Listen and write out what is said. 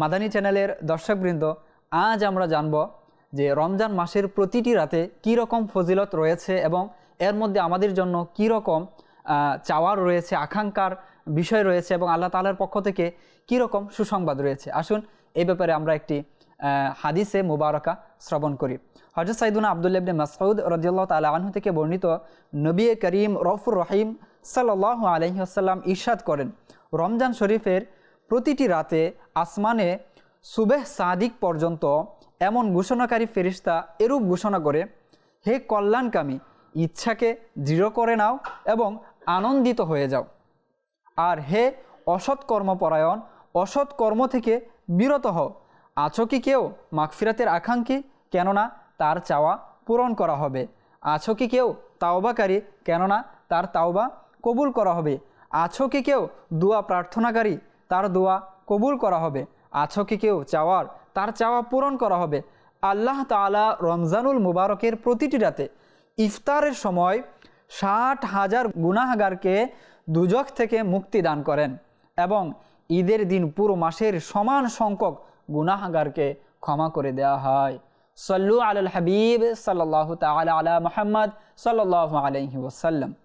মাদানী চ্যানেলের দর্শকবৃন্দ, আজ আমরা জানব যে রমজান মাসের প্রতিটি রাতে কী রকম ফজিলত রয়েছে এবং এর মধ্যে আমাদের জন্য কী রকম চাওয়ার রয়েছে, আকাঙ্ক্ষার বিষয় রয়েছে এবং আল্লাহ তালার পক্ষ থেকে কী রকম সুসংবাদ রয়েছে। আসুন এই ব্যাপারে আমরা একটি হাদিসে মুবারকা শ্রবণ করি। হজরত সাইদুনা আবদুল্লাবনে মাসউদ রদিয়াল্লাহ তালা আনহু থেকে বর্ণিত নবী করিম রফুর রহিম সাল্লাহ আলহিহাসাল্লাম ইরশাদ করেন, রমজান শরীফের প্রতিটি রাতে আসমানে সুবেহ সাদিক পর্যন্ত এমন ঘোষণাকারী ফেরিস্তা এরূপ ঘোষণা করে, হে কল্যাণকামী, ইচ্ছাকে দৃঢ় করে নাও এবং আনন্দিত হয়ে যাও। আর হে অসৎ কর্মপরায়ণ, অসৎ কর্ম থেকে বিরত হও। আছো কি কেউ মাগফিরাতের আকাঙ্ক্ষী? কেননা তার চাওয়া পূরণ করা হবে। আছো কি কেউ তাওবাকারী? কেননা তার তাওবা কবুল করা হবে। আছো কি কেউ দোয়া প্রার্থনাকারী? তার দোয়া কবুল করা হবে। আছো কি কেউ চাওয়ার, তার চাওয়া পূরণ করা হবে। আল্লাহ তাআলা রমজানুল মুবারকের প্রতিটি রাতে ইফতারের সময় ষাট হাজার গুনাহগারকে দুজক থেকে মুক্তি দান করেন এবং ঈদের দিন পুরো মাসের সমান সংখ্যক গুনাহগারকে ক্ষমা করে দেওয়া হয়। সল্লু আল হাবিব সাল্লাহ তালা আলা মোহাম্মদ সাল্লাহ আলহি ওসাল্লাম